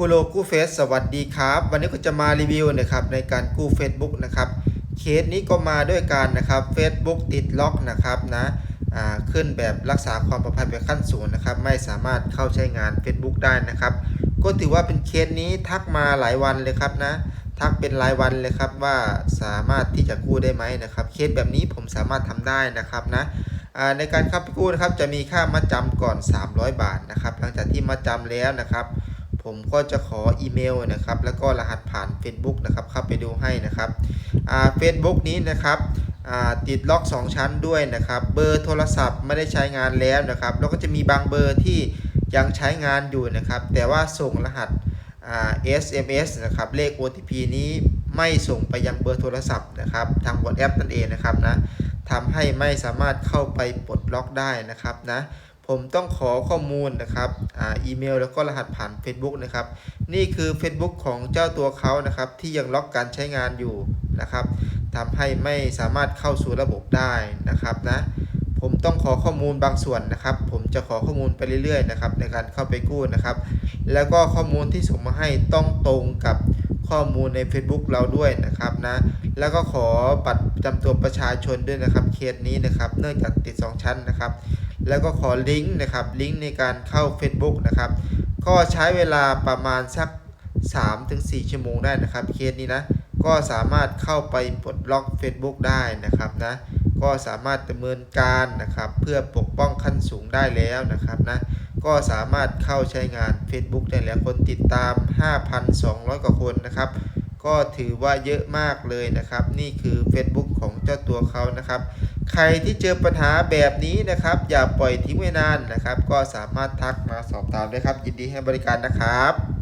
คูโลกู้เฟสสวัสดีครับ วันนี้ก็จะมารีวิวนะครับในการกู้ Facebook นะครับเคสนี้ก็มาด้วยการนะครับ Facebook ติดล็อกนะครับนะขึ้นแบบรักษาความปลอดภัยแบบขั้นสูงนะครับ ไม่สามารถเข้าใช้งาน Facebook ได้นะครับ ก็ถือว่าเป็นเคสนี้ทักมาหลายวันเลยครับนะทักเป็นรายวันเลยครับว่าสามารถที่จะกู้ได้ไหมนะครับ เคสแบบนี้ผมสามารถทำได้นะครับนะในการเข้าไปกู้นะครับจะมีค่ามัดจำก่อน 300 บาทนะครับ หลังจากที่มัดจำแล้วนะครับ ผมก็จะขออีเมลนะครับ แล้วก็รหัสผ่าน Facebook นะครับเข้าไปดูให้นะครับเฟซบุ๊กนี้นะครับติดล็อก 2 ชั้นด้วยนะครับ เบอร์โทรศัพท์ไม่ได้ใช้งานแล้วนะครับ แล้วก็จะมีบางเบอร์ที่ยังใช้งานอยู่นะครับ แต่ว่าส่งรหัสอ่า SMS นะครับ เลข OTP นี้ไม่ส่งไปยังเบอร์โทรศัพท์นะครับ ทาง WhatsApp นั่นเองนะครับนะทำให้ไม่สามารถเข้าไปปลดล็อกได้นะครับนะ ผมต้องขอข้อมูลนะครับอ่าอีเมล แล้วก็รหัสผ่าน Facebook นะครับ นี่คือ Facebook ของเจ้าตัวเขานะครับ ที่ยังล็อกการใช้งานอยู่นะครับทำให้ไม่สามารถเข้าสู่ระบบได้นะครับนะผมต้องขอข้อมูลบางส่วนนะครับ ผมจะขอข้อมูลไปเรื่อยๆนะครับในการเข้าไปกู้นะครับ แล้วก็ข้อมูลที่ส่งมาให้ต้องตรงกับข้อมูลใน Facebook เราด้วยนะครับนะ แล้วก็ขอบัตรประจำตัวประชาชนด้วยนะครับ เคสนี้นะครับ เนื่องจากติด 2 ชั้นนะครับ แล้วก็ขอลิงก์นะครับลิงก์ในการเข้า Facebook นะครับก็ใช้เวลาประมาณสัก 3-4 ชั่วโมงได้นะครับเคสนี้นะก็สามารถเข้าไปปลดล็อก Facebook ได้นะครับนะก็สามารถดำเนินการนะครับเพื่อปกป้องขั้นสูงได้แล้วนะครับนะก็สามารถเข้าใช้งาน Facebook ได้แล้วคนติดตาม 5,200 กว่าคนนะครับ ก็ถือว่าเยอะมากเลยนะครับ นี่คือ Facebook ของเจ้าตัวเขานะครับ ใครที่เจอปัญหาแบบนี้นะครับ อย่าปล่อยทิ้งไว้นานนะครับ ก็สามารถทักมาสอบถามได้ครับ ยินดีให้บริการนะครับ